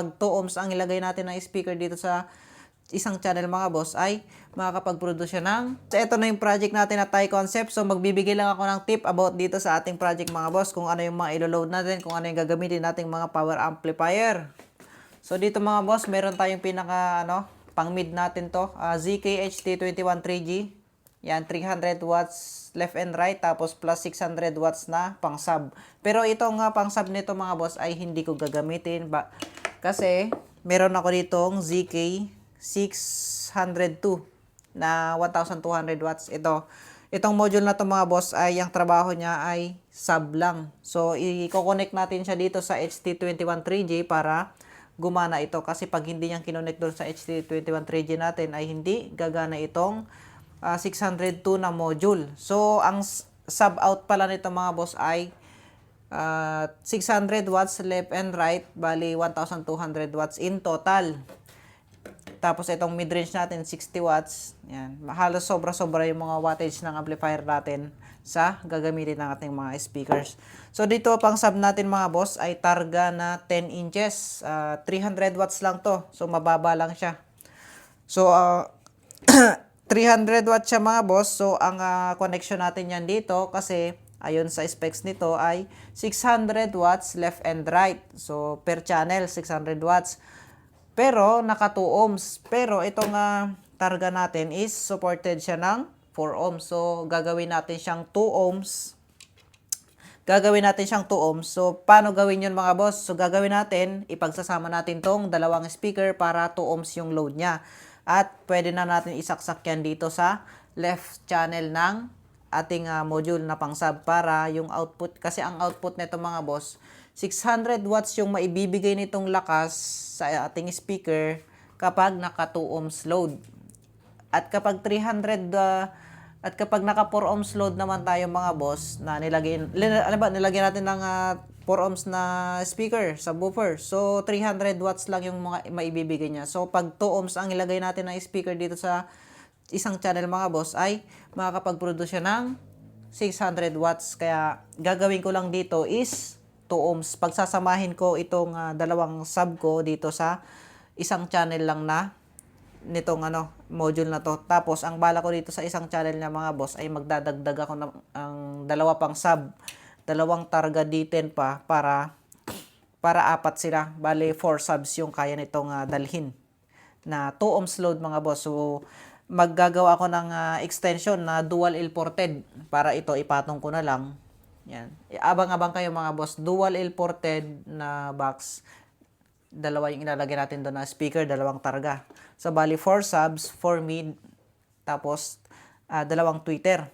Pag 2 ohms ang ilagay natin ng speaker dito sa isang channel mga boss ay makakapag-produce siya ng so ito na yung project natin na Thai concept. So magbibigay lang ako ng tip about dito sa ating project mga boss kung ano yung mga ilo-load natin kung ano yung gagamitin nating mga power amplifier. So dito mga boss meron tayong pinaka ano pang mid natin to. Ah, ZKHT21 3G yan 300 watts left and right tapos plus 600 watts na pang sub. Pero itong nga pang sub nito mga boss ay hindi ko gagamitin. Ba kasi meron ako ditong ZK 602 na 1200 watts. Ito, itong module na to mga boss ay ang trabaho niya ay sub lang. So, i-connect natin siya dito sa HT21 3G para gumana ito. Kasi pag hindi niya kinonect doon sa HT21 3G natin ay hindi gagana itong ah, 602 na module. So, ang sub out pala nito mga boss ay ah, 600 watts left and right, bali 1,200 watts in total. Tapos itong mid-range natin 60 watts. Yan. Halos sobra-sobra yung mga wattage ng amplifier natin sa gagamitin ng ating mga speakers. So dito pang sub natin mga boss ay targa na 10 inches. Ah, 300 watts lang to. So mababa lang siya. So ah, 300 watts siya mga boss. So ang ah, connection natin yan dito kasi ayon sa specs nito ay 600 watts left and right. So per channel 600 watts. Pero naka 2 ohms. Pero itong ah, targa natin is supported siya ng 4 ohms. So gagawin natin siyang 2 ohms. Gagawin natin siyang 2 ohms. So paano gawin yun mga boss? So gagawin natin, ipagsasama natin tong dalawang speaker para 2 ohms yung load niya. At pwede na natin isaksak yan dito sa left channel ng ating ah, module na pang sub para yung output kasi ang output nito mga boss 600 watts yung maibibigay nitong lakas sa ating speaker kapag naka 2 ohms load. At kapag 300 uh, at kapag naka 4 ohms load naman tayo mga boss na nilagay ano ba nilagyan natin ng ah, 4 ohms na speaker sa buffer. So 300 watts lang yung mga maibibigay niya. So pag 2 ohms ang ilagay natin ng speaker dito sa isang channel mga boss ay makakapag-produce ng 600 watts. Kaya gagawin ko lang dito is 2 ohms. Pagsasamahin ko itong ah, dalawang sub ko dito sa isang channel lang na nitong ano module na to. Tapos ang bala ko dito sa isang channel na mga boss ay magdadagdag ako ng ang dalawa pang sub, dalawang targa D10 pa para para apat sila. Bale 4 subs yung kaya nitong ah, dalhin na 2 ohms load mga boss. So maggagawa ako ng ah, extension na dual L ported para ito ipatong ko na lang. Yan. Abang-abang kayo mga boss. Dual L ported na box dalawa yung ilalagay natin doon na speaker, dalawang targa. So, bali, 4 subs, 4 mid, tapos ah, dalawang tweeter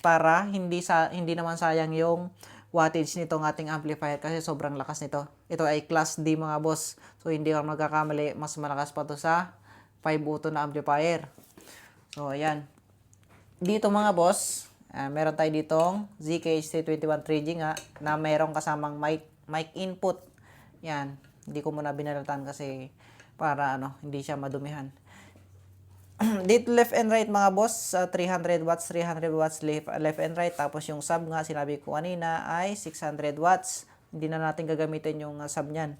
para hindi sa hindi naman sayang yung wattage nitong ating amplifier kasi sobrang lakas nito. Ito ay class D mga boss. So hindi ka magkakamali, mas malakas pa to sa 5 auto na amplifier. So ayan. Dito mga boss, ah, meron tayo ditong ZKHT21 3G nga na merong kasamang mic mic input. Yan. Hindi ko muna binalatan kasi para ano, hindi siya madumihan. Dito left and right mga boss, sa 300 watts, 300 watts left, left and right. Tapos yung sub nga, sinabi ko kanina ay 600 watts. Hindi na natin gagamitin yung uh, sub niyan.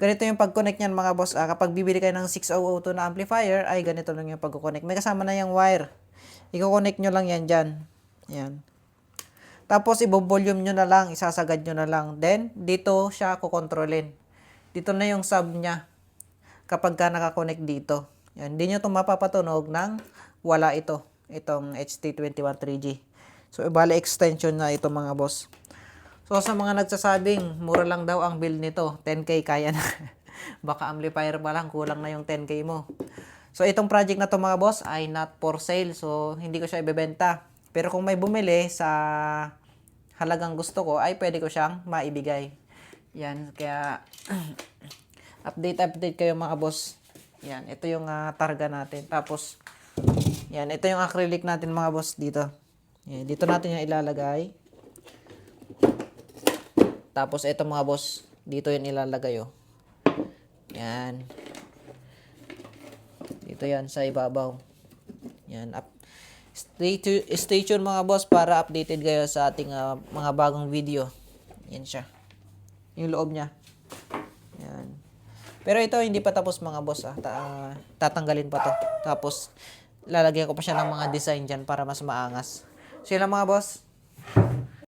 Ganito yung pag-connect niyan mga boss. Ah, kapag bibili kayo ng 6002 na amplifier, ay ganito lang yung pag-connect. May kasama na yung wire. I-connect nyo lang yan dyan. Yan. Tapos ibo-volume nyo na lang, isasagad nyo na lang. Then, dito siya kukontrolin. Dito na yung sub niya kapag ka nakakonect dito. Yan, hindi nyo ito mapapatunog ng wala ito. Itong HT21 3G. So, ibali extension na ito mga boss. So, sa mga nagsasabing, mura lang daw ang build nito. 10K kaya na. Baka amplifier pa lang, kulang na yung 10K mo. So, itong project na to mga boss ay not for sale. So, hindi ko siya ibebenta. Pero kung may bumili sa halagang gusto ko, ay pwede ko siyang maibigay. Yan, kaya update-update kayo mga boss. Yan, ito yung ah, targa natin. Tapos, yan, ito yung acrylic natin mga boss dito. Yan, dito natin yung ilalagay. Tapos, ito mga boss, dito yung ilalagay oh. Yan. Dito yan sa ibabaw. Yan. Stay, tu- stay tuned mga boss para updated kayo sa ating ah, mga bagong video. Yan siya. Yung loob niya. Yan. Pero ito hindi pa tapos mga boss ah. Ta- ah, tatanggalin pa to. Tapos lalagyan ko pa siya ng mga design dyan para mas maangas. So yun lang mga boss.